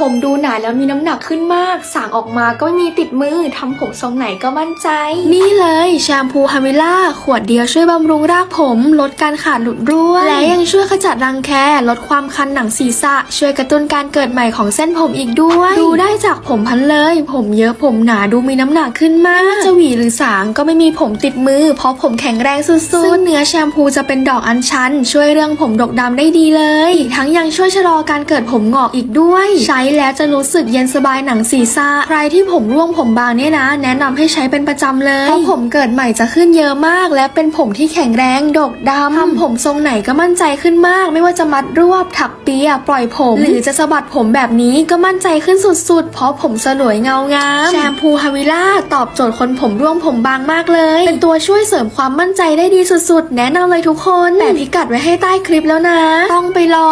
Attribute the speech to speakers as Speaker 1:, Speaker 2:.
Speaker 1: ผมดูหนาแล้วมีน้ำหนักขึ้นมากสางออกมาก็ไม่มีติดมือ ทำผมทรงไหนก็มั่นใจ นี่เลยแชมพูฮามิล่าขวดเดียวช่วยบำรุงรากผม ลดการขาดหลุดร่วงและยังช่วยขจัดรังแค ลดความคันหนังศีรษะ ช่วยกระตุ้นการเกิดใหม่ของเส้นผมอีกด้วย ดูได้จากผมพันเลย ผมเยอะผมหนาดูมีน้ำหนักขึ้นมาก จะหวีหรือสางก็ไม่มีผมติดมือ เพราะผมแข็งแรงสุดๆซึ่งเนื้อแชมพูจะเป็นดอกอัญชัน ช่วยเรื่องผมดกดำได้ดีเลย อีกทั้งยังช่วยชะลอการเกิดผมงอกอีกด้วยใช้แล้วจะรู้สึกเย็นสบายหนังศีรษะใครที่ผมร่วงผมบางเนี่ยนะ แนะนำให้ใช้เป็นประจำเลยเพราะผมเกิดใหม่จะขึ้นเยอะมาก และเป็นผมที่แข็งแรงดกดำทำผมทรงไหนก็มั่นใจขึ้นมาก ไม่ว่าจะมัดรวบถักเปียปล่อยผม หรือจะสะบัดผมแบบนี้ก็มั่นใจขึ้นสุดๆ เพราะผมสลวยเงางามแชมพูฮาวิล่าตอบโจทย์คนผมร่วงผมบางมากเลย เป็นตัวช่วยเสริมความมั่นใจได้ดีสุดๆ แนะนำเลยทุกคน แต่พิกัดไว้ให้ใต้คลิปแล้วนะ ต้องไปลอง